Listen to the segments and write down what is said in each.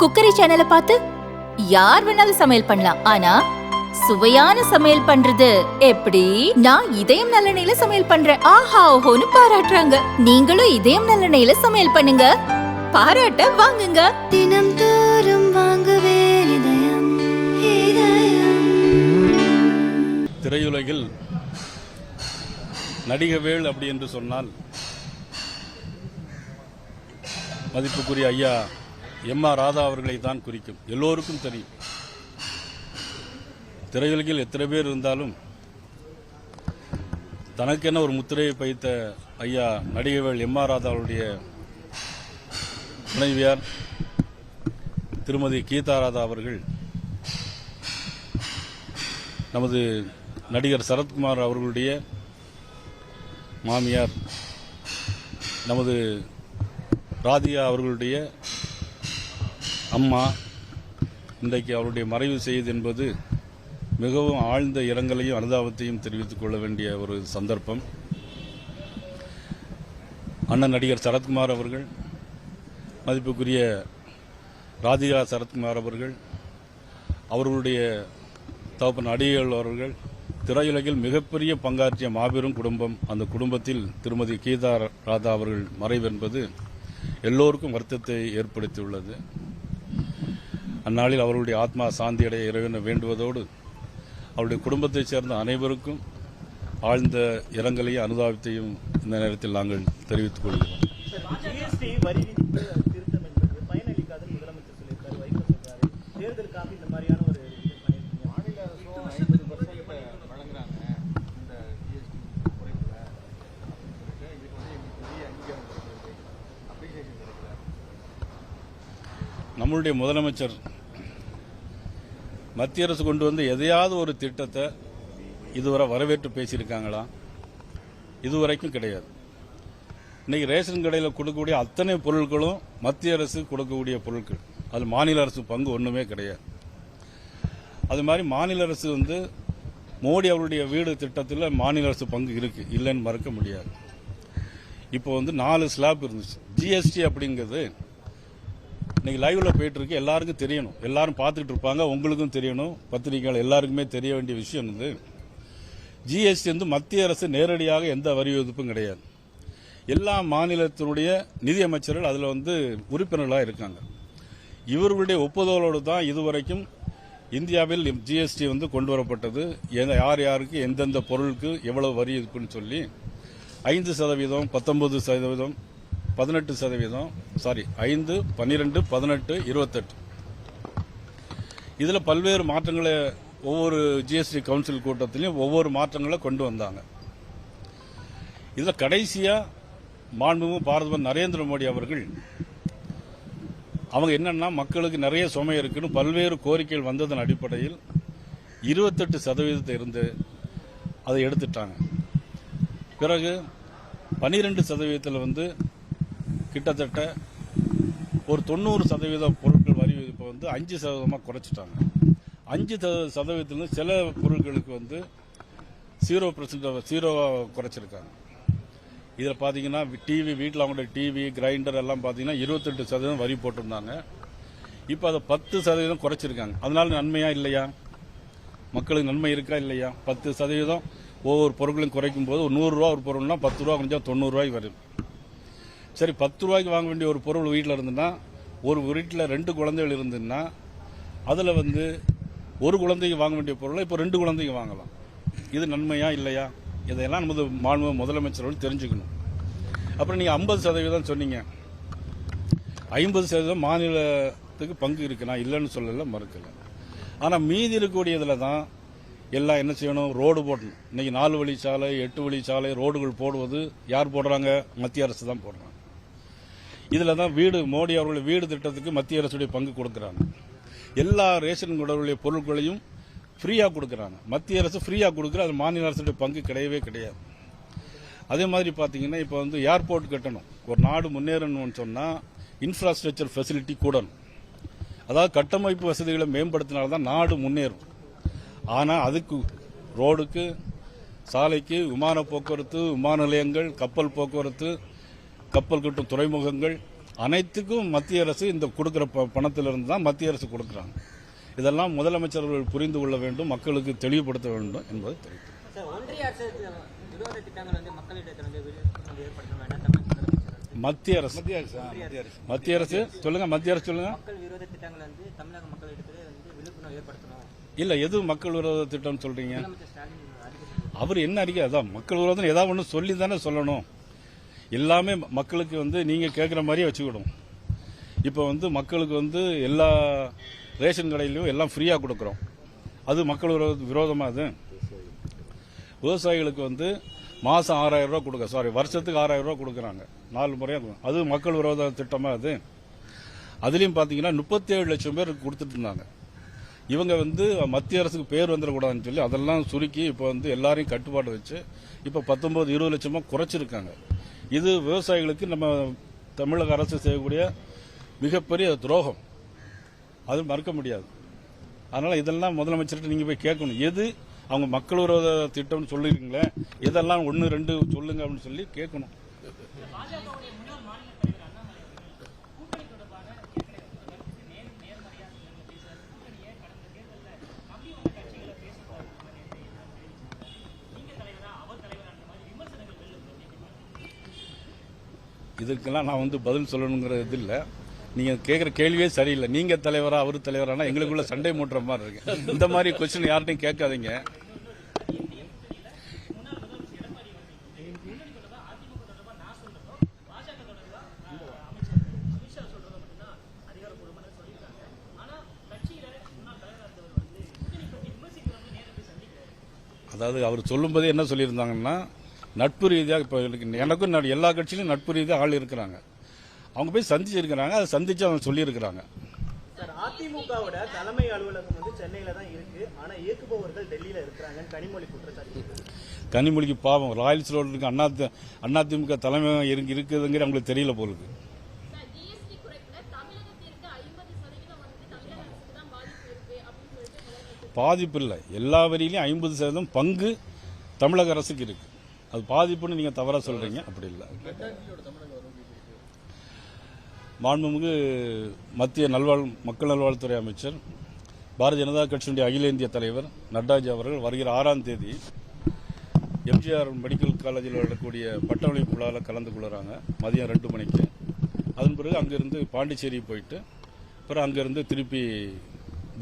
Cookery சேனலை பார்த்து யார் வேணாலும் சமையல் பண்ணலாம். ஆனா சுவையான சமையல் பண்றது எப்படி? நான் இதயம் நல்லெண்ணெயில சமையல் பண்றேன். ஆஹா ஓஹோன்னு பாராட்டுறாங்க. நீங்களும் இதயம் நல்லெண்ணெயில சமையல் பண்ணுங்க. பாராட்ட வாங்குங்க. தினம் தோறும் வாங்குவே திரையுலகில் நடிகவேள் அப்படி என்று சொன்னால் மதிப்புக்குரிய ஐயா எம் ஆர் ராதா அவர்களை தான் குறிக்கும். எல்லோருக்கும் தெரியும். திரையுலகில் எத்தனை பேர் இருந்தாலும் தனக்கென ஒரு முத்திரையை பைத்த ஐயா நடிகைகள் எம் ஆர் ராதா அவருடைய துணைவியார் திருமதி கீதா ராதா அவர்கள் நமது நடிகர் சரத்குமார் அவர்களுடைய மாமியார் நமது ராதிகா அவர்களுடைய அம்மா இன்றைக்கு அவருடைய மறைவு செய்து என்பது மிகவும் ஆழ்ந்த இரங்கலையும் அனுதாபத்தையும் தெரிவித்துக் கொள்ள வேண்டிய ஒரு சந்தர்ப்பம். அண்ணன் நடிகர் சரத்குமார் அவர்கள் மதிப்புக்குரிய ராதிகா சரத்குமார் அவர்கள் அவர்களுடைய தகப்பன் அடிகள் அவர்கள் திரையுலகில் மிகப்பெரிய பங்காற்றிய மாபெரும் குடும்பம் அந்த குடும்பத்தில் திருமதி கீதா ராதா அவர்கள் மறைவு என்பது எல்லோருக்கும் வருத்தத்தை ஏற்படுத்தியுள்ளது. அந்நாளில் அவர்களுடைய ஆத்மா சாந்தியடைய இறைவனை வேண்டுவதோடு அவருடைய குடும்பத்தைச் சேர்ந்த அனைவருக்கும் ஆழ்ந்த இரங்கலையும் அனுதாபத்தையும் இந்த நேரத்தில் நாங்கள் தெரிவித்துக் கொள்கிறோம். தேர்தலுக்காக இந்த மாதிரியான ஒரு இது பண்ணியிருக்கீங்க மாநில அரசும் ஐம்பது பர்சன்ட் வழங்குறாங்க இந்த ஜிஎஸ்டி குறைப்புல அப்படின்னு சொல்லிட்டு இதுக்கு வந்து எங்களுக்கு பெரிய அங்கீகாரம் கிடைக்கிறது அப்ரிசியேஷன் கிடைக்கல நம்மளுடைய முதலமைச்சர் மத்திய அரசு கொண்டு வந்து எதையாவது ஒரு திட்டத்தை இதுவரை வரவேற்று பேசியிருக்காங்களா? இதுவரைக்கும் கிடையாது. இன்னைக்கு ரேஷன் கடையில் கொடுக்கக்கூடிய அத்தனை பொருட்களும் மத்திய அரசு கொடுக்கக்கூடிய பொருட்கள். அது மாநில அரசு பங்கு ஒன்றுமே கிடையாது. அது மாதிரி மாநில அரசு வந்து மோடி அவருடைய வீடு திட்டத்தில் மாநில அரசு பங்கு இருக்கு. இல்லைன்னு மறக்க முடியாது. இப்போ வந்து நாலு ஸ்லாப் இருந்துச்சு. ஜிஎஸ்டி அப்படிங்கிறது இன்னைக்கு லைவ்ல போயிட்டு இருக்கு எல்லாருக்கும் தெரியணும். எல்லாரும் பார்த்துட்டு இருப்பாங்க. உங்களுக்கும் தெரியணும். பத்திரிகைகள் எல்லாருக்குமே தெரிய வேண்டிய விஷயம் வந்து ஜிஎஸ்டி வந்து மத்திய அரசு நேரடியாக எந்த வரி விதிப்பும் கிடையாது. எல்லா மாநிலத்தினுடைய நிதியமைச்சர்கள் அதில் வந்து உறுப்பினர்களாக இருக்காங்க. இவர்களுடைய ஒப்புதலோடு தான் இதுவரைக்கும் இந்தியாவில் ஜிஎஸ்டி வந்து கொண்டு வரப்பட்டது. யார் யாருக்கு எந்தெந்த பொருளுக்கு எவ்வளவு வரி இருக்குன்னு சொல்லி ஐந்து சதவீதம் பத்தொன்பது சதவீதம் பதினெட்டு சதவீதம் சாரி ஐந்து பன்னிரெண்டு பதினெட்டு இருபத்தெட்டு. இதில் பல்வேறு மாற்றங்களை ஒவ்வொரு ஜிஎஸ்டி கவுன்சில் கூட்டத்திலையும் ஒவ்வொரு மாற்றங்களை கொண்டு வந்தாங்க. இதில் கடைசியாக மாண்புமிகு பாரதமர் நரேந்திர மோடி அவர்கள் அவங்க என்னென்னா மக்களுக்கு நிறைய சுமை இருக்குன்னு பல்வேறு கோரிக்கைகள் வந்ததன் அடிப்படையில் இருபத்தெட்டு சதவீதத்தை இருந்து அதை எடுத்துட்டாங்க. பிறகு பன்னிரெண்டு சதவீதத்தில் வந்து கிட்டத்தட்ட ஒரு தொண்ணூறு சதவீத பொருட்கள் வரி விதிப்பை வந்து அஞ்சு சதவீதமாக குறைச்சிட்டாங்க. அஞ்சு சத- சில பொருட்களுக்கு வந்து ஜீரோ பர்சன்ட் ஜீரோ குறைச்சிருக்காங்க. இதில் பார்த்தீங்கன்னா டிவி வீட்டில் அவங்களோட டிவி கிரைண்டர் எல்லாம் பார்த்தீங்கன்னா இருபத்தெட்டு சதவீதம் வரி போட்டிருந்தாங்க. இப்போ அதை பத்து சதவீதம் குறைச்சிருக்காங்க. அதனால நன்மையா இல்லையா? மக்களுக்கு நன்மை இருக்கா இல்லையா? பத்து சதவீதம் ஒவ்வொரு பொருட்களையும் குறைக்கும் போது ஒரு நூறுரூவா ஒரு பொருள்னா பத்து ரூபா கொஞ்சம் தொண்ணூறுரூவாய்க்கு வரும். சரி பத்து ரூபாய்க்கு வாங்க வேண்டிய ஒரு பொருள் வீட்டில் இருந்துன்னா ஒரு வீட்டில் ரெண்டு குழந்தைகள் இருந்துன்னா அதில் வந்து ஒரு குழந்தைக்கு வாங்க வேண்டிய பொருளை இப்போ ரெண்டு குழந்தைக்கு வாங்கலாம். இது நன்மையா இல்லையா? இதையெல்லாம் நமது மாண்பு முதலமைச்சர்கள் தெரிஞ்சுக்கணும். அப்புறம் நீங்கள் ஐம்பது சதவீதம் சொன்னீங்க. ஐம்பது சதவீதம் மாநிலத்துக்கு பங்கு இருக்கு. நான் இல்லைன்னு சொல்லலை மறுக்கல. ஆனால் மீதி இருக்கக்கூடியதில் தான் எல்லாம் என்ன செய்யணும்? ரோடு போடணும். இன்னைக்கு நாலு வழி சாலை எட்டு வழி சாலை ரோடுகள் போடுவது யார் போடுறாங்க? மத்திய அரசு தான் போடுறாங்க. இதில் தான் வீடு மோடி அவர்களுடைய வீடு திட்டத்துக்கு மத்திய அரசுடைய பங்கு கொடுக்குறாங்க. எல்லா ரேஷன் கடவுளுடைய பொருட்களையும் ஃப்ரீயாக கொடுக்குறாங்க. மத்திய அரசு ஃப்ரீயாக கொடுக்குற அது மாநில அரசுடைய பங்கு கிடையவே கிடையாது. அதே மாதிரி பார்த்தீங்கன்னா இப்போ வந்து ஏர்போர்ட் கட்டணும். ஒரு நாடு முன்னேறணும்னு சொன்னால் இன்ஃப்ராஸ்ட்ரக்சர் ஃபெசிலிட்டி கூடணும். அதாவது கட்டமைப்பு வசதிகளை மேம்படுத்தினால்தான் நாடு முன்னேறும். ஆனால் அதுக்கு ரோடுக்கு சாலைக்கு விமான போக்குவரத்து விமான நிலையங்கள் கப்பல் போக்குவரத்து கப்பல் கட்டும் துறைமுகங்கள் அனைத்துக்கும் மத்திய அரசு இந்த கொடுக்குற ப- பணத்திலிருந்து தான் மத்திய அரசு கொடுக்குறாங்க. இதெல்லாம் முதலமைச்சர்கள் புரிந்து கொள்ள வேண்டும் மக்களுக்கு தெளிவுபடுத்த வேண்டும் என்பது தெரிவித்து மத்திய அரசு. மத்திய அரசு சொல்லுங்க மத்திய அரசு சொல்லுங்க. மக்கள் விரோத திட்டங்கள் வந்து தமிழக மக்களிடத்தில் வந்து விழிப்புணர்வு ஏற்படுத்தணும். இல்ல எது மக்கள் விரோத திட்டம் சொல்றீங்க? அவர் என்ன அறிக்கை? அதான் மக்கள் விரோதம் ஏதாவது ஒன்று சொல்லி தானே சொல்லணும். எல்லாமே மக்களுக்கு வந்து நீங்கள் கேட்குற மாதிரியே வச்சுக்கிடும் இப்போ வந்து மக்களுக்கு வந்து எல்லா ரேஷன் கடையிலையும் எல்லாம் ஃப்ரீயாக கொடுக்குறோம். அது மக்கள் விரோதமாக அது விவசாயிகளுக்கு வந்து மாதம் ஆறாயிரம் ரூபாய் கொடுக்க சாரி வருஷத்துக்கு ஆறாயிரம் கொடுக்குறாங்க. நாலு முறையாக அது மக்கள் விரோத திட்டமாக அது அதுலேயும் பார்த்தீங்கன்னா முப்பத்தேழு லட்சம் பேர் கொடுத்துட்டு இருந்தாங்க. இவங்க வந்து மத்திய அரசுக்கு பேர் வந்துடக்கூடாதுன்னு சொல்லி அதெல்லாம் சுருக்கி இப்போ வந்து எல்லாரையும் கட்டுப்பாடு வச்சு இப்போ பத்தொம்போது இருபது லட்சமாக குறைச்சிருக்காங்க. இது விவசாயிகளுக்கு நம்ம தமிழக அரசு செய்யக்கூடிய மிகப்பெரிய துரோகம். அது மறுக்க முடியாது. அதனால இதெல்லாம் முதலமைச்சர்கிட்ட நீங்க போய் கேட்கணும். எது அவங்க மக்கள் விரோத திட்டம்னு சொல்லிருக்கீங்களே இதெல்லாம் ஒன்று ரெண்டு சொல்லுங்க அப்படின்னு சொல்லி கேட்கணும். இதுக்கெல்லாம் நான் வந்து பதில் சொல்லணுங்கிற இது இல்லை. நீங்கள் கேட்குற கேள்வியே சரியில்லை. நீங்கள் தலைவரா அவர் தலைவரானா எங்களுக்குள்ள சண்டை மூட்டுற மாதிரி இருக்கு. இந்த மாதிரி கொஸ்டின் யார்ட்டையும் கேட்காதீங்க. அதாவது அவர் சொல்லும்போதே என்ன சொல்லியிருந்தாங்கன்னா நட்பு ரீதியாக இப்போ எனக்கு எனக்கும் எல்லா கட்சியிலும் நட்பு ரீதியாக ஆள் இருக்கிறாங்க. அவங்க போய் சந்திச்சிருக்கிறாங்க. அதை சந்திச்சு அவங்க சொல்லியிருக்கிறாங்க. சார் அதிமுகவோட தலைமை அலுவலகம் வந்து சென்னையில தான் இருக்கு. ஆனா இயக்குபவர்கள் டெல்லியில இருக்கிறாங்க கனிமொழி குற்றச்சாட்டு கனிமொழிக்கு பாவம். ராயல்ஸ் ரோடு இருக்கு அண்ணா அதிமுக தலைமை இருக்கு இருக்குதுங்கிற அவங்களுக்கு தெரியல போலுக்கு. ஜிஎஸ்டி குறைப்புல தமிழகத்திற்கு ஐம்பது சதவீதம் வந்து தமிழக அரசுக்கு தான் பாதிப்பு இருக்கு அப்படின்னு சொல்லிட்டு முதலமைச்சர் பாதிப்பு இல்லை. எல்லா வரியிலையும் ஐம்பது சதவீதம் பங்கு தமிழக அரசுக்கு இருக்கு. அது பாதிப்புன்னு நீங்க தவறா சொல்றீங்க. அப்படி இல்லை. மாண்புமிகு மத்திய நல்வாழ் மக்கள் நல்வாழ்வுத்துறை அமைச்சர் பாரதிய ஜனதா கட்சியினுடைய அகில இந்திய தலைவர் நட்டாஜி அவர்கள் வருகிற ஆறாம் தேதி எம்ஜிஆர் மெடிக்கல் காலேஜில் வரக்கூடிய பட்டமளிப்பு விழாவில் கலந்து கொள்கிறாங்க மதியம் ரெண்டு மணிக்கு. அதன் பிறகு அங்கிருந்து பாண்டிச்சேரி போயிட்டு அப்புறம் அங்கிருந்து திருப்பி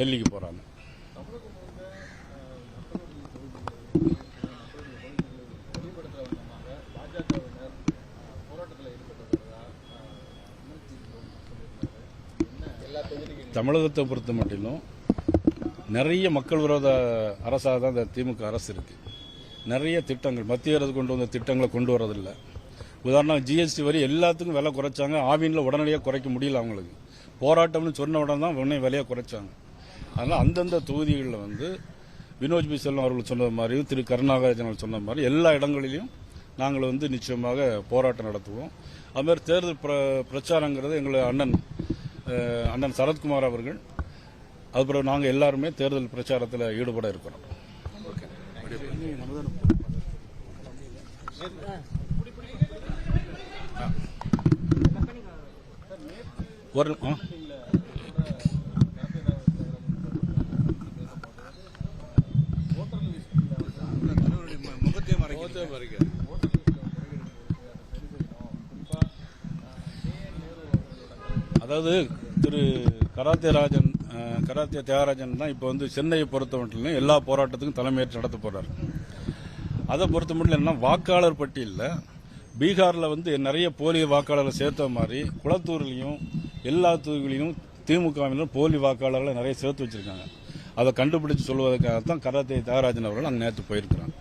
டெல்லிக்கு போகிறாங்க தமிழகத்தை பொறுத்த மட்டிலும் நிறைய மக்கள் விரோத அரசாக தான் இந்த திமுக அரசு இருக்குது நிறைய திட்டங்கள் மத்திய அரசு கொண்டு வந்த திட்டங்களை கொண்டு வரதில்லை. உதாரணம் ஜிஎஸ்டி வரி எல்லாத்துக்கும் விலை குறைச்சாங்க. ஆவினில் உடனடியாக குறைக்க முடியல அவங்களுக்கு. போராட்டம்னு சொன்ன உடனே தான் உடனே விலையை குறைச்சாங்க. அதனால் அந்தந்த தொகுதிகளில் வந்து வினோஜ் பி. செல்வம் அவர்கள் சொன்ன மாதிரியும் திரு. கருணாகராஜன் அவர்கள் சொன்ன மாதிரி எல்லா இடங்களிலும் நாங்கள் வந்து நிச்சயமாக போராட்டம் நடத்துவோம். அதுமாதிரி தேர்தல் பிர பிரச்சாரங்கிறது எங்களை அண்ணன் அண்ணன் சரத்குமார் அவர்கள். அதுக்கப்புறம் நாங்கள் எல்லாருமே தேர்தல் பிரச்சாரத்தில் ஈடுபட இருக்கிறோம். ஒரு மறைக்க அதாவது திரு கராத்தே ராஜன் கராத்தே தியாகராஜன் தான் இப்போ வந்து சென்னையை பொறுத்த மட்டும் எல்லா போராட்டத்துக்கும் தலைமையேற்று நடத்த போகிறார் அதை பொறுத்த மட்டும் என்ன வாக்காளர் பட்டியலில் பீகாரில் வந்து நிறைய போலி வாக்காளர்களை சேர்த்த மாதிரி குளத்தூர்லேயும் எல்லா தூர்களையும் திமுகவினர் போலி வாக்காளர்களை நிறைய சேர்த்து வச்சிருக்காங்க. அதை கண்டுபிடிச்சு சொல்வதற்காக தான் கராத்தே தியாகராஜன் அவர்கள் அங்கே நேற்று போயிருக்கிறாங்க.